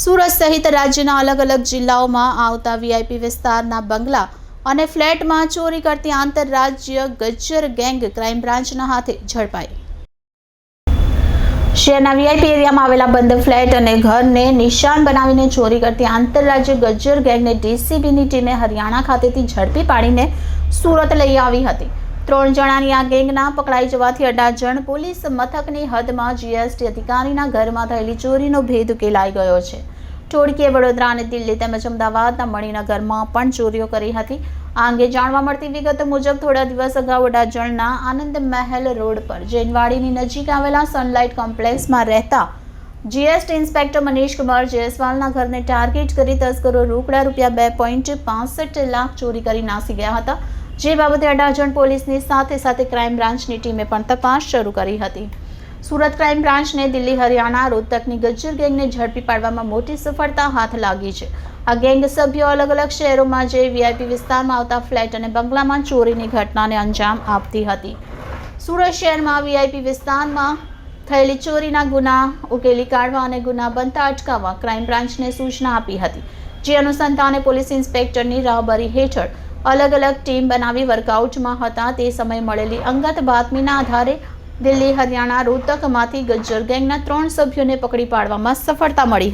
સુરત સહિત રાજ્યના અલગ અલગ જિલ્લાઓમાં આવતા વીઆઈપી વિસ્તારના બંગલા અને ફ્લેટમાં ચોરી કરતી આંતરરાજ્ય ગજ્જર ગેંગ ક્રાઇમ બ્રાન્ચના હાથે ઝડપાઈ. શહેરના વીઆઈપી એરિયામાં આવેલા બંધ ફ્લેટ અને ઘરને નિશાન બનાવીને ચોરી કરતી આંતરરાજ્ય ગજ્જર ગેંગને ડીસીબીની ટીમે હરિયાણા ખાતેથી ઝડપી પાડીને સુરત લઈ આવી હતી. ત્રણ જણાની આ ગેંગના પકડાઈ જવાથી અઢાર જણ પોલીસ મથકની હદમાં જીએસટી અધિકારીના ઘરમાં થયેલી ચોરીનો ભેદ ઉકેલાઈ ગયો છે. ટોળકીએ વડોદરા અને દિલ્હી તેમજ અમદાવાદના મણિનગરમાં પણ ચોરીઓ કરી હતી. આ અંગે જાણવા મળતી વિગતો મુજબ થોડા દિવસ અગાઉ અડાજણના આનંદ મહેલ રોડ પર જૈનવાડીની નજીક આવેલા સનલાઇટ કોમ્પ્લેક્સમાં રહેતા જીએસટી ઇન્સ્પેક્ટર મનીષ કુમાર જયસ્વાલના ઘરને ટાર્ગેટ કરી તસ્કરો રોકડા રૂપિયા બે પોઈન્ટ લાખ ચોરી કરી નાસી ગયા હતા. જે બાબતે અડાજણ પોલીસની સાથે સાથે ક્રાઇમ બ્રાન્ચની ટીમે પણ તપાસ શરૂ કરી હતી. સુરત ક્રાઇમ બ્રાન્ચને દિલ્હી, હરિયાણા રોહતકની ગજ્જર ગેંગને ઝડપી પાડવામાં મોટી સફળતા હાથ લાગી છે. આ ગેંગ સભ્યો અલગ અલગ શહેરોમાં જે વીઆઈપી વિસ્તારમાં આવતા ફ્લેટ અને બંગલામાં ચોરીની ઘટનાને અંજામ આપતી હતી. સુરત શહેરમાં વીઆઈપી વિસ્તારમાં થયેલી ચોરીના ગુના, ઉકેલી કાઢવા અને ગુના બનતા અટકાવવા ક્રાઇમ બ્રાન્ચને સૂચના આપી હતી. જે અનુસંધાને પોલીસ ઇન્સ્પેક્ટરની રાહબરી હેઠળ અલગ અલગ ટીમ બનાવી વર્કઆઉટમાં હતા. તે સમયે મળેલી અંગત બાતમીના આધારે દિલ્હી હરિયાણા રોહતકમાંથી ગજ્જર ગેંગના ત્રણ સભ્યોને પકડી પાડવામાં સફળતા મળી